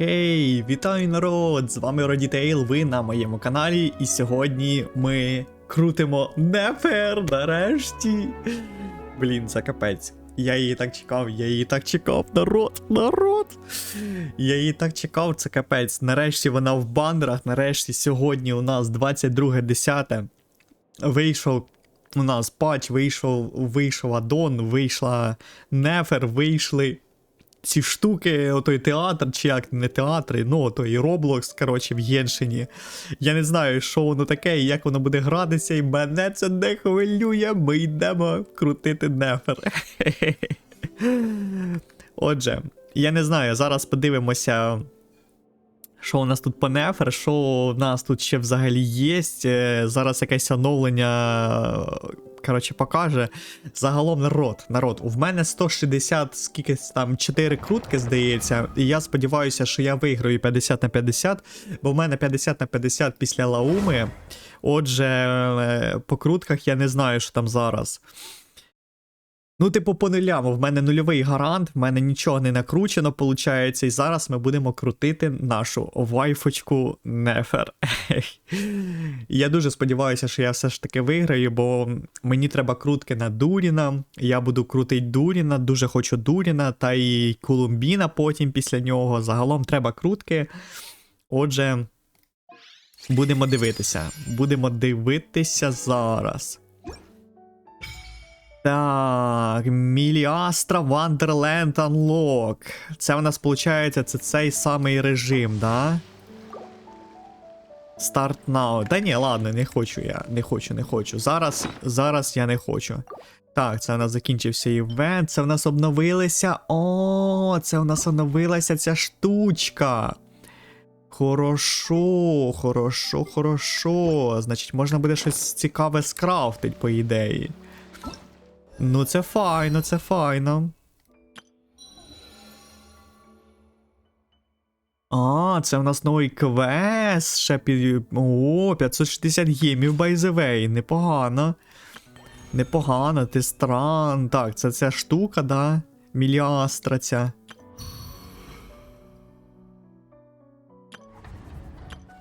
Окей, вітаю народ! З вами Родітейл, ви на моєму каналі, і сьогодні ми крутимо Нефер нарешті. Блін, це капець. Я її так чекав, я її так чекав, народ, народ. Я її так чекав, це капець. Нарешті вона в бандерах, нарешті сьогодні у нас 22.10. Вийшов у нас патч, вийшов, вийшов Адон, вийшла Нефер, вийшли ці штуки, отой театр, чи як не театри, ну той Роблокс, коротше, в Єншині. Я не знаю, що воно таке і як воно буде гратися, і мене це не хвилює, ми йдемо крутити нефер. Отже, я не знаю, зараз подивимося. Що у нас тут по нефер, що у нас тут ще взагалі є. Е, Зараз якесь оновлення коротше, покаже. Загалом народ, народ, у мене 160, скільки там 4 крутки, здається. І я сподіваюся, що я виграю 50 на 50, бо в мене 50 на 50 після лауми. Отже, е, по крутках я не знаю, що там зараз. Ну, типу, по нулям, в мене нульовий гарант, в мене нічого не накручено, виходить, і зараз ми будемо крутити нашу вайфочку Нефер. я дуже сподіваюся, що я все ж таки виграю, бо мені треба крутки на Дуріна. Я буду крутити Дуріна, дуже хочу Дуріна, та і Колумбіна потім після нього. Загалом треба крутки. Отже, будемо дивитися. Будемо дивитися зараз. Так, Міліастра Wonderland Unlock. Це у нас виходить, це цей самий режим, да? Start now. Та ні, ладно, не хочу я. Не хочу, не хочу. Зараз, зараз я не хочу. Так, це у нас закінчився івент. Це в нас обновилися. О, це у нас обновилася ця штучка. Хорошо, хорошо, хорошо. Значить, можна буде щось цікаве скрафтить, по ідеї. Ну, це файно, це файно. А, це в нас новий квест. Ще під. О, 560 гемів way. Непогано. Непогано, ти стран. Так, це ця штука, да? Міліастра ця.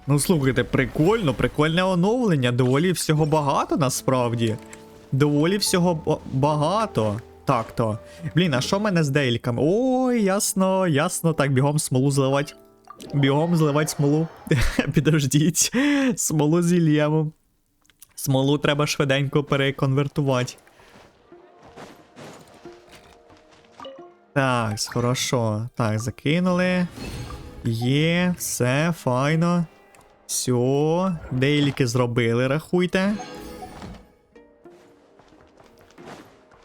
Ну, слухайте, прикольно, прикольне оновлення. Доволі всього багато насправді. Доволі всього багато. Так то. Блін, а що в мене з дейльками? Ой, ясно, ясно. Так, бігом смолу зливать. Бігом зливать смолу. Підождіть. Смолу зільємо. Смолу треба швиденько переконвертувати. Так, хорошо. Так, закинули. Є, все, файно. Все, дейліки зробили, рахуйте.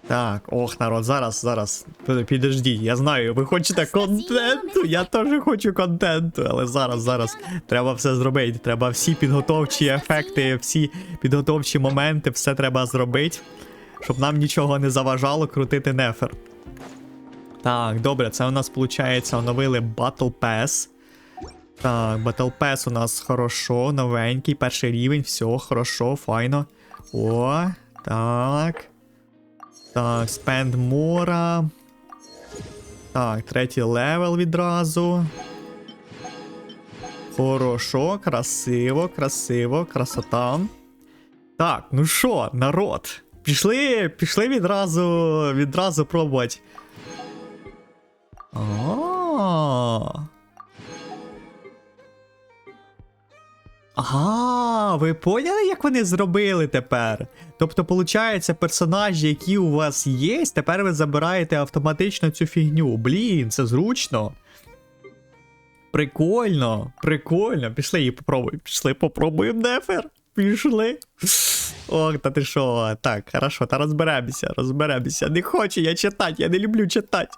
Так, ох, народ, зараз, зараз. Під- Підождіть, я знаю, ви хочете контенту. Я теж хочу контенту, але зараз, зараз треба все зробити. Треба всі підготовчі ефекти, всі підготовчі моменти, все треба зробити, щоб нам нічого не заважало крутити нефер. Так, добре, це у нас виходить, оновили Battle Pass. Так, Battle Pass у нас хорошо, новенький, перший рівень, все, хорошо, файно. О, так. Так, спенд мора. Так, третій левел відразу. Хорошо, красиво, красиво, красота. Так, ну що, народ? Пішли, пішли відразу, відразу пробувати. А. Ага, ви поняли, як вони зробили тепер? Тобто, виходить, персонажі, які у вас є, тепер ви забираєте автоматично цю фігню. Блін, це зручно. Прикольно, прикольно. Пішли її попробуємо. Пішли, попробуємо нефер. Пішли. Ох, та ти що? Так, хорошо, та розберемося, розберемося. Не хочу я читати, я не люблю читати.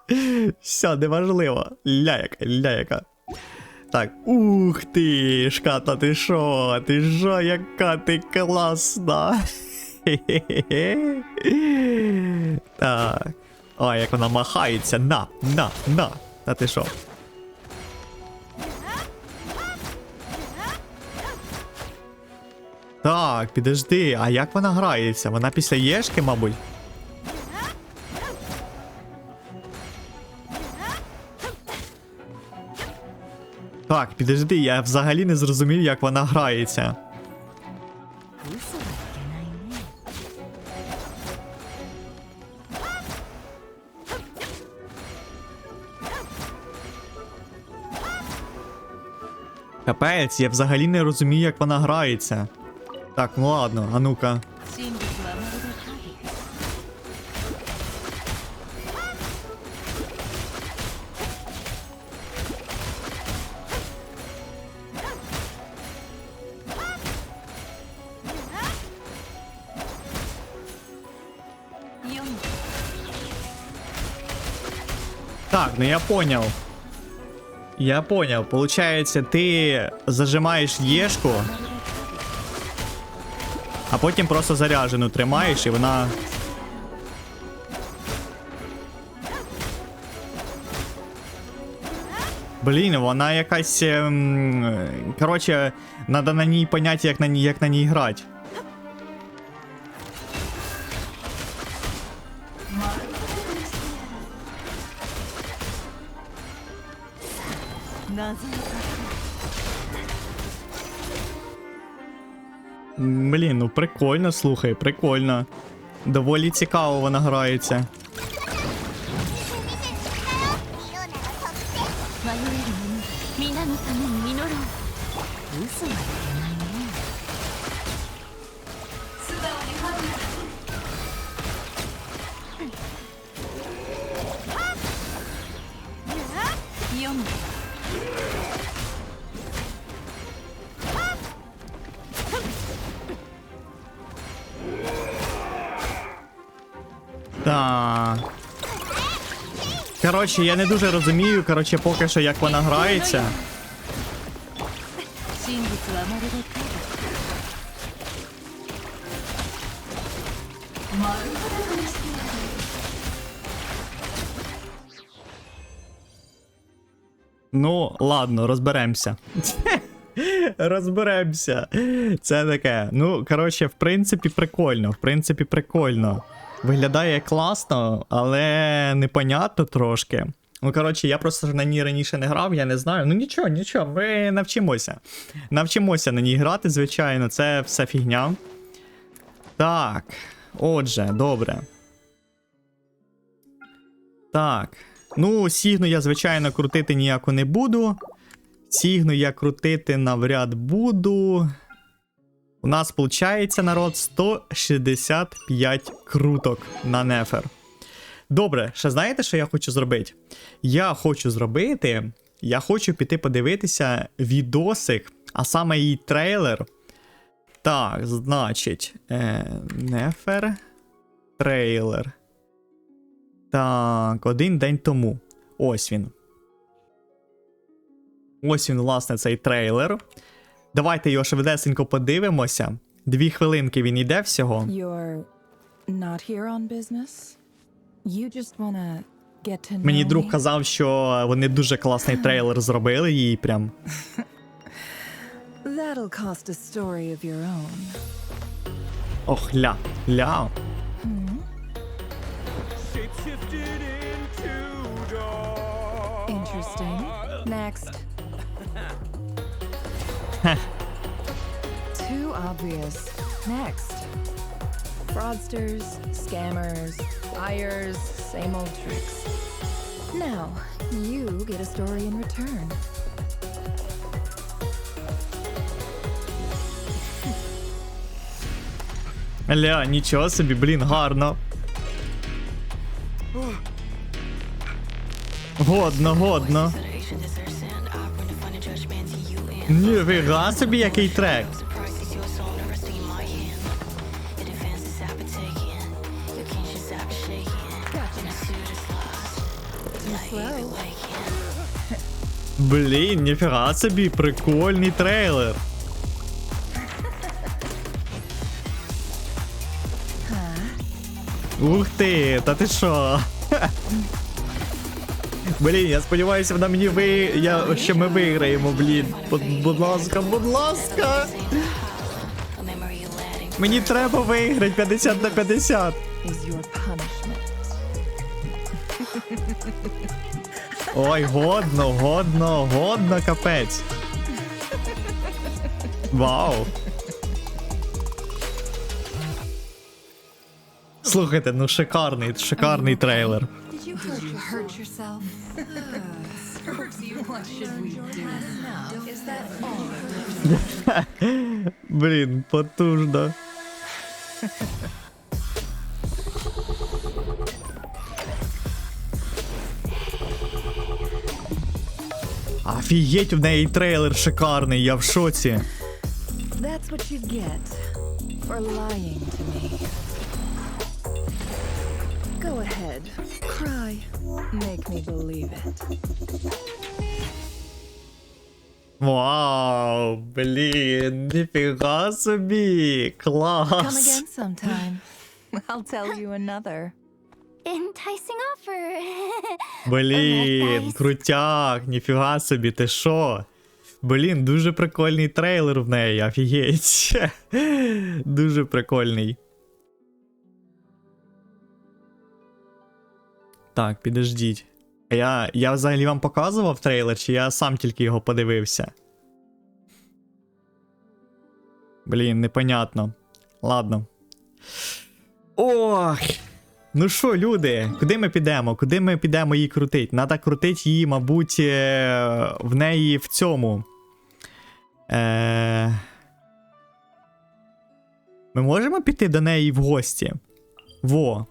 Все, неважливо. Ляяка, ляяка. Так, ух ти, шката, ти що? Ти що, яка ти класна. Так. Ой, як вона махається. На, на, на. Та ти що? Так, підожди, а як вона грається? Вона після Єшки, мабуть. Так, підожди, я взагалі не зрозумів, як вона грається. Капець, я взагалі не розумію, як вона грається. Так, ну ладно, а ну-ка. Так, ну я понял. Я понял. Получается, ти зажимаєш єшку, а потім просто заряджену тримаєш і вона. Блін, вона якась. ем, Коротше, треба на ній поняти, як на ній, як на ній грати. Блін, ну прикольно, слухай, прикольно. Доволі цікаво вона грається. коротше, я не дуже розумію, коротше, поки що як вона грається. Ну, ладно, розберемося. розберемося. Це таке. Ну, коротше, в принципі, прикольно. В принципі, прикольно. Виглядає класно, але непонятно трошки. Ну, коротше, я просто на ній раніше не грав, я не знаю. Ну нічого, нічого, ми навчимося. Навчимося на ній грати, звичайно, це все фігня. Так. Отже, добре. Так. Ну, сігну я, звичайно, крутити ніяко не буду. Сігну я крутити навряд буду. У нас виходить, народ, 165 круток на нефер. Добре, ще знаєте, що я хочу зробити? Я хочу зробити. Я хочу піти подивитися відосик, а саме її трейлер. Так, значить, е, нефер. Трейлер. Так, один день тому. Ось він. Ось він, власне, цей трейлер. Давайте його швидесенько подивимося. Дві хвилинки він йде всього. Мені друг казав, що вони дуже класний трейлер зробили їй прям. Ох, ля, ля. Into. Interesting. Next. Too obvious. Next. Fraudsters, scammers, liars, same old tricks. Now, you get a story in return. Ля, нічого собі, блін, гарно. Годно, годно. Ніфіга собі, який трек. Блін, ніфіга собі, прикольний трейлер. Ух ти, та ти що? Блін, я сподіваюся, вона мені ви. Я... що ми виграємо, блін. Будь, ласка, будь ласка. Мені треба виграти 50 на 50. Is your punishment. Ой, годно, годно, годно, капець. Вау. Слухайте, ну шикарний, шикарний трейлер. Did you hurt, you hurt yourself? what should we do now? Is that all? Блін, потужно. Офігеть, в неї трейлер шикарний, я в шоці. That's what you get for lying to me. Go ahead, Cry. Make me believe it. Вау, блін, ніфіга собі, Come клас. again sometime. I'll tell you another. enticing offer. Блін, крутяк, ніфіга собі, ти що? Блін, дуже прикольний трейлер в неї, офігеть. Дуже прикольний. Так, підождіть. Я, я взагалі вам показував трейлер, чи я сам тільки його подивився? Блін, непонятно. Ладно. Ох! Ну що, люди, куди ми підемо? Куди ми підемо її крутить? Надо крутить її, мабуть, е, в неї в цьому. Е... Ми можемо піти до неї в гості? Во.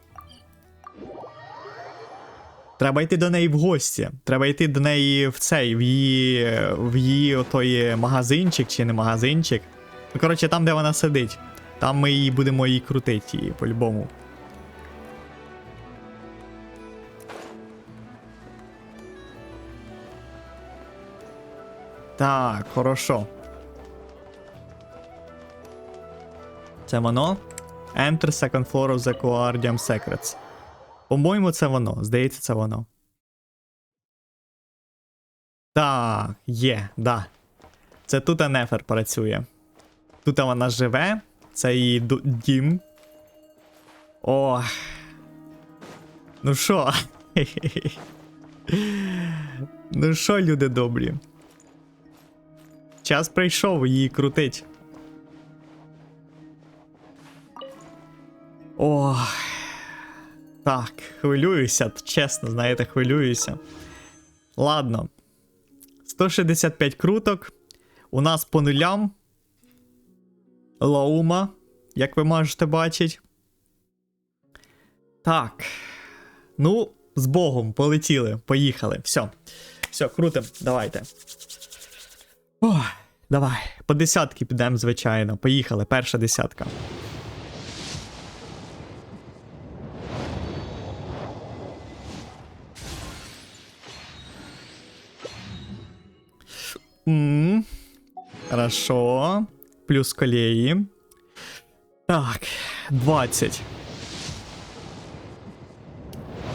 Треба йти до неї в гості. Треба йти до неї в цей, в її, в її отой магазинчик чи не магазинчик. Ну, коротше, там, де вона сидить. Там ми її будемо її крутити її, по-любому. Так, хорошо. Це воно. Enter second floor of the Coardium Secrets. По-моєму, це воно. Здається, це воно. Так, є, да. Це тут Нефер працює. Тут вона живе. Це її дім. О. Ну що? ну що, люди добрі? Час прийшов її крутить. Ох. Так, хвилююся, чесно, знаєте, хвилююся. Ладно. 165 круток. У нас по нулям. Лаума, як ви можете бачити. Так. Ну, з Богом, полетіли, поїхали. Все. Все, крутим, давайте. Ох, давай. По десятки підемо, звичайно. Поїхали, перша десятка. Хорошо. Плюс колеї. Так, 20.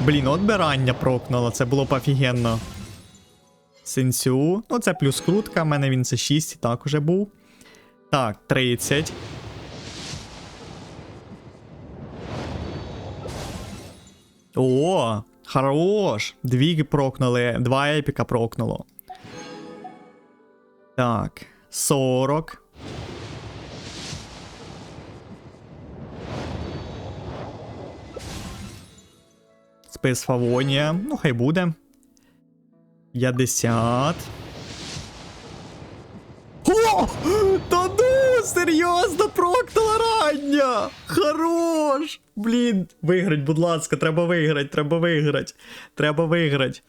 Блін, от би рання прокнуло, це було б офігенно. Сенсю. Ну, це плюс крутка, в мене він це 6 і так уже був. Так, 30. О, хорош! Дві прокнули, два епіка прокнуло. Так, 40. Спис Фавонія. Ну, хай буде. 50. О! Та ну! Серйозно прокнула рання! Хорош! Блін, виграть, будь ласка, треба виграть, треба виграть. Треба виграть.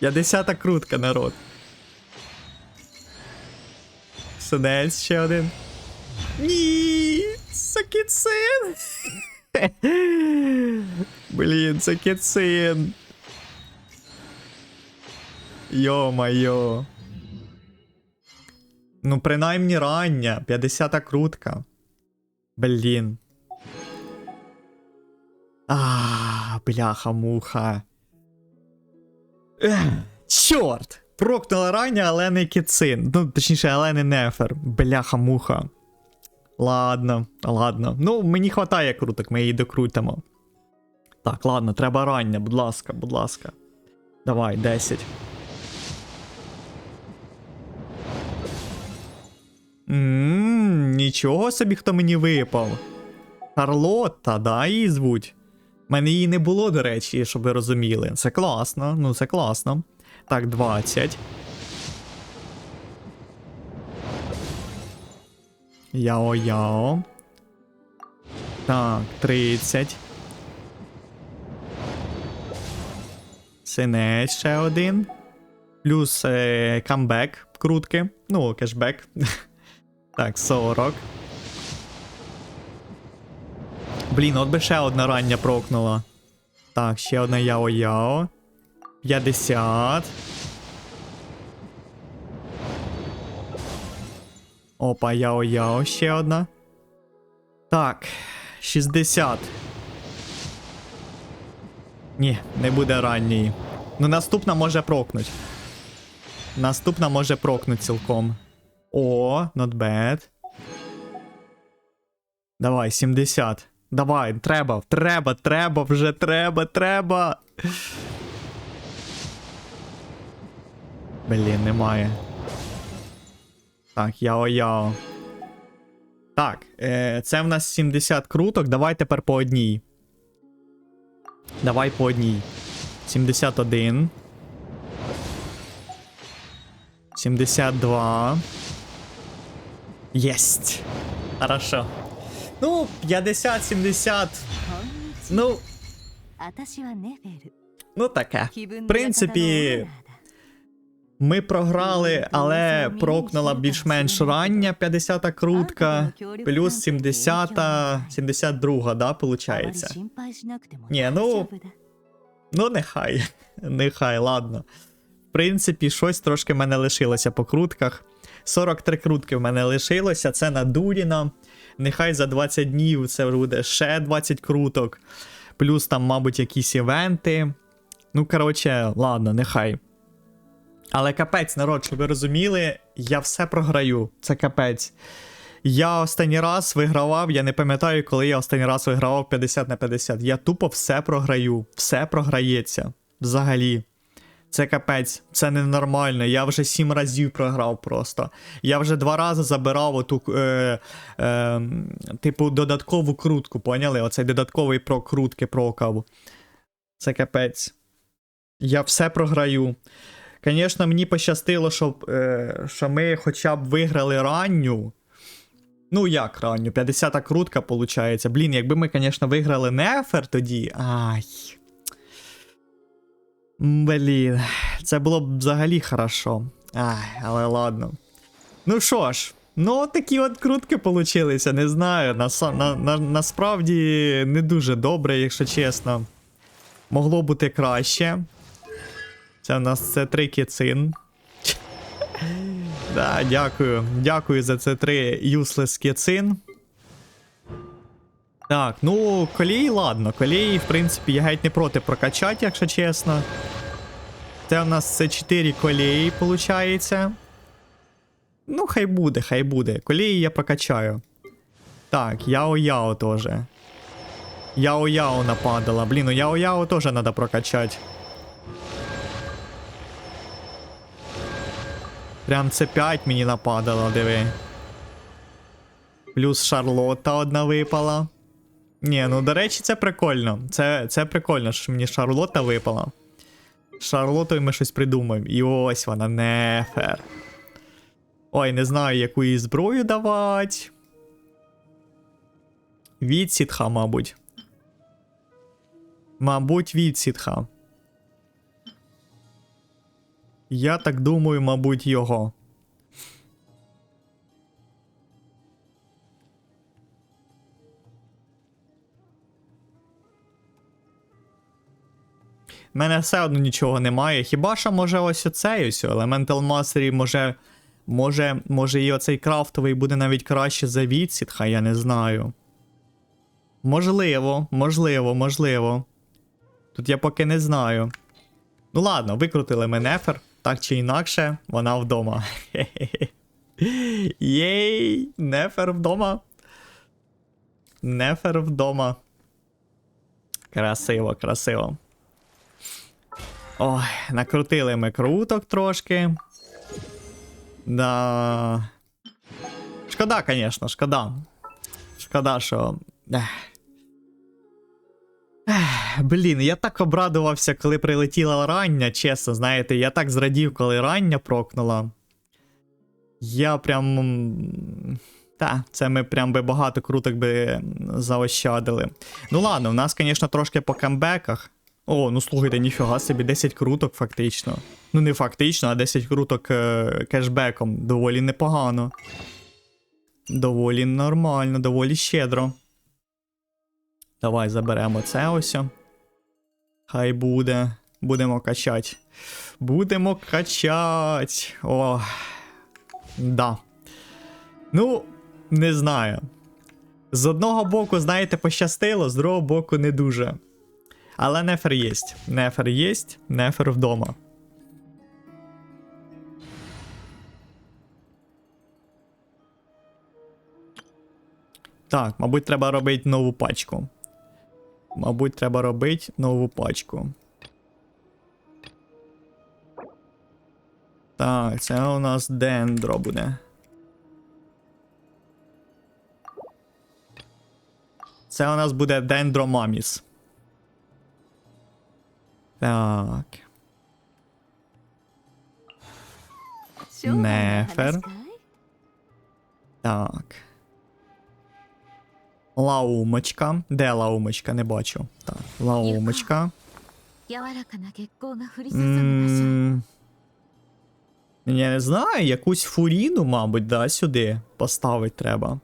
50 крутка, народ. Синець ще один. Ні! Сакіцин! Блін, це кіцин. Йо-майо. Ну, принаймні рання. 50 крутка. Блін. А, бляха-муха. Чорт! Прокнула рання, але не кіцин. Ну, точніше, але нефер. Бляха-муха. Ладно, ладно. Ну, мені хватає круток, ми її докрутимо. Так, ладно, треба рання, будь ласка, будь ласка. Давай, 10. Ммм, нічого собі, хто мені випав. Шарлотта, да, її звуть. У мене її не було, до речі, щоб ви розуміли. Це класно, ну це класно. Так, 20. Яо-яо. Так, 30. Синець ще один. Плюс е, камбек крутки. Ну, кешбек. так, 40. Блін, от би ще одна рання прокнула. Так, ще одна яо-яо. 50. Опа, яо-яо, ще одна. Так, 60. Ні, не буде ранньої. Ну, наступна може прокнуть. Наступна може прокнуть цілком. О, not bad. Давай, 70. Давай, треба, треба, треба, вже треба, треба. Блін, немає. Так, яо-яо. Так, е, це в нас 70 круток. Давай тепер по одній. Давай по одній. 71. 72. Єсть. Хорошо. Ну, 50, 70. Ну. Ну таке. В принципі ми програли, але прокнула більш-менш рання 50-та крутка, плюс 70-та, 72-га, да, получається. Ні, ну, Ну, нехай. Нехай, ладно. В принципі, щось трошки в мене лишилося по крутках. 43 крутки в мене лишилося, це на Дуріна. Нехай за 20 днів це буде ще 20 круток. Плюс там, мабуть, якісь івенти. Ну, коротше, ладно, нехай. Але капець, народ, щоб ви розуміли, я все програю. Це капець. Я останній раз вигравав, я не пам'ятаю, коли я останній раз вигравав 50 на 50. Я тупо все програю. Все програється. Взагалі. Це капець, це ненормально. Я вже сім разів програв просто. Я вже два рази забирав оту, е, е, типу, додаткову крутку, поняли? Оцей додатковий про крутки прокав. Це капець. Я все програю. Звісно, мені пощастило, що, е, що ми хоча б виграли ранню. Ну, як ранню? 50-та крутка, виходить. Блін, якби ми, звісно, виграли Нефер тоді. Ай. Блін, це було б взагалі хорошо. Ай, але ладно. Ну що ж, ну такі от крутки получилися, не знаю. На, на, на, насправді не дуже добре, якщо чесно. Могло бути краще. Це в нас це три кіцин. Да, дякую. Дякую за це три useless кіцин. Так, ну, колій, ладно, колій, в принципі, я геть не проти прокачати, якщо чесно. Це в нас це 4 колії, виходить. Ну, хай буде, хай буде. Колії я прокачаю. Так, Яо-Яо теж. Яо-Яо нападала. Блін, ну Яо-Яо теж треба прокачати. Прям це 5 мені нападало, диви. Плюс Шарлотта одна випала. Ні, ну до речі, це прикольно. Це, це прикольно, що мені Шарлотта випала. Шарлотою ми щось придумаємо. І ось вона, нефер. Ой, не знаю, яку їй зброю давати. Відсітха, мабуть. Мабуть, відсітха. Я так думаю, мабуть, його. У мене все одно нічого немає. Хіба що може ось оцей ось Elemental Mastery може. Може, може і оцей крафтовий буде навіть краще за відсітха, я не знаю. Можливо, можливо, можливо. Тут я поки не знаю. Ну ладно, викрутили ми нефер, так чи інакше, вона вдома. Єй, нефер вдома. Нефер вдома. Красиво, красиво. Ой, накрутили ми круток трошки. Да. Шкода, звісно, шкода. Шкода, що. Блін, я так обрадувався, коли прилетіла рання, чесно, знаєте, я так зрадів, коли рання прокнула. Я прям. Та, це ми прям би багато круток би заощадили. Ну ладно, в нас, звісно, трошки по камбеках. О, ну слухайте, ніфіга собі, 10 круток фактично. Ну, не фактично, а 10 круток е, кешбеком. Доволі непогано. Доволі нормально, доволі щедро. Давай заберемо це ось. Хай буде. Будемо качать. Будемо качать. О. Да. Ну, не знаю. З одного боку, знаєте, пощастило, з другого боку, не дуже. Але нефер єсть. Нефер єсть, нефер вдома. Так, мабуть, треба робити нову пачку. Мабуть, треба робити нову пачку. Так, це у нас дендро буде. Це у нас буде дендромаміс. Так. Нефер. Так. Лаумочка. Де лаумочка? Не бачу. Так, лаумочка. М я не знаю, якусь фуріну, мабуть, да, сюди поставити треба.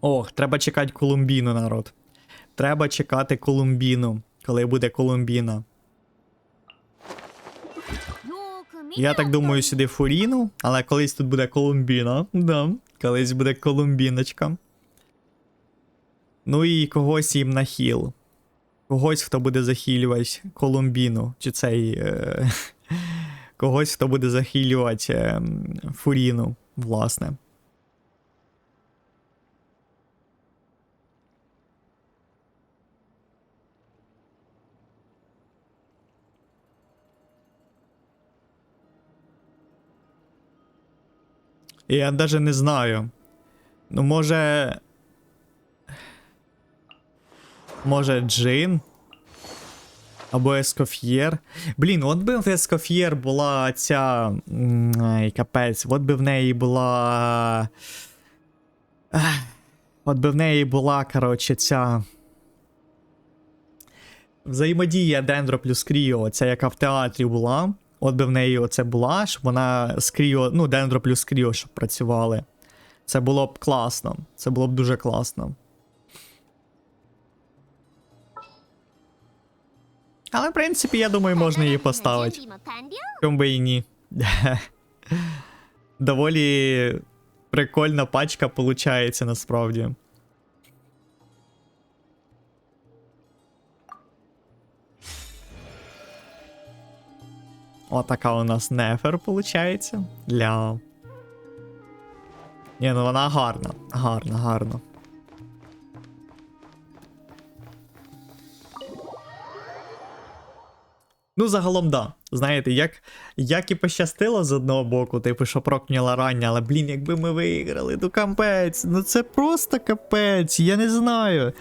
Ох, треба чекати Колумбіну, народ. Треба чекати Колумбіну, коли буде Колумбіна. Я так думаю, сюди Фуріну, але колись тут буде Колумбіна. Да колись буде Колумбіночка. Ну і когось їм на хіл. Когось, хто буде захилювати Колумбіну. Чи цей. Е- когось, хто буде захилювати е- фуріну, власне. Я даже не знаю. Ну, може. Може, Джин? Або Ескоф'єр. Блін, от би в Ескоф'єр була ця. Ай, капець, от би в неї була. От би в неї була, коротше, ця. Взаємодія Дендро плюс Кріо, ця яка в театрі була. От би в неї оце була, щоб вона з кріо, ну, дендро плюс кріо, щоб працювали. Це було б класно. Це було б дуже класно. Але, в принципі, я думаю, можна її поставити. Чому би і ні. Доволі прикольна пачка, виходить насправді. Отака у нас нефер виходить. Для. Ні, ну вона гарна. Гарна, гарна. Ну, загалом, да. Знаєте, як, як і пощастило з одного боку, типу, що прокняла рання, але блін, якби ми виграли, ну капець, ну це просто капець, я не знаю.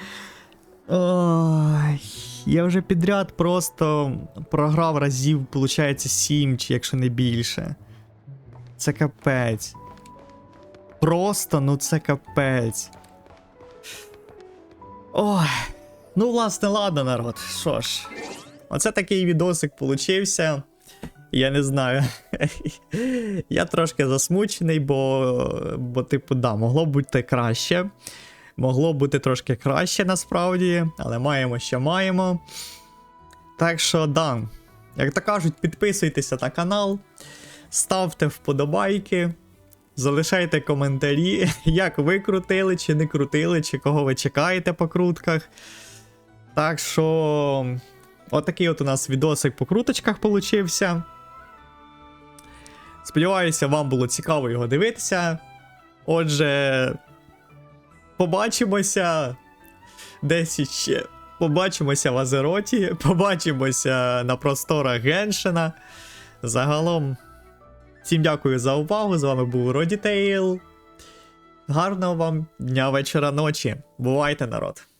Ой, я вже підряд просто програв разів, виходить, 7, чи якщо не більше. Це капець. Просто, ну це капець. Ой. Ну, власне, ладно, народ. Що ж. Оце такий відосик получився. Я не знаю. Я трошки засмучений, бо, бо, типу, да, могло бути краще. Могло бути трошки краще насправді, але маємо, що маємо. Так що, да, як то кажуть, підписуйтеся на канал, ставте вподобайки, залишайте коментарі, як ви крутили, чи не крутили, чи кого ви чекаєте по крутках. Так що. Отакий от у нас відосик по круточках получився. Сподіваюся, вам було цікаво його дивитися. Отже, побачимося десь ще побачимося в Азероті, побачимося на просторах Геншина. Загалом, всім дякую за увагу. З вами був Родітейл. Гарного вам дня, вечора, ночі. Бувайте, народ!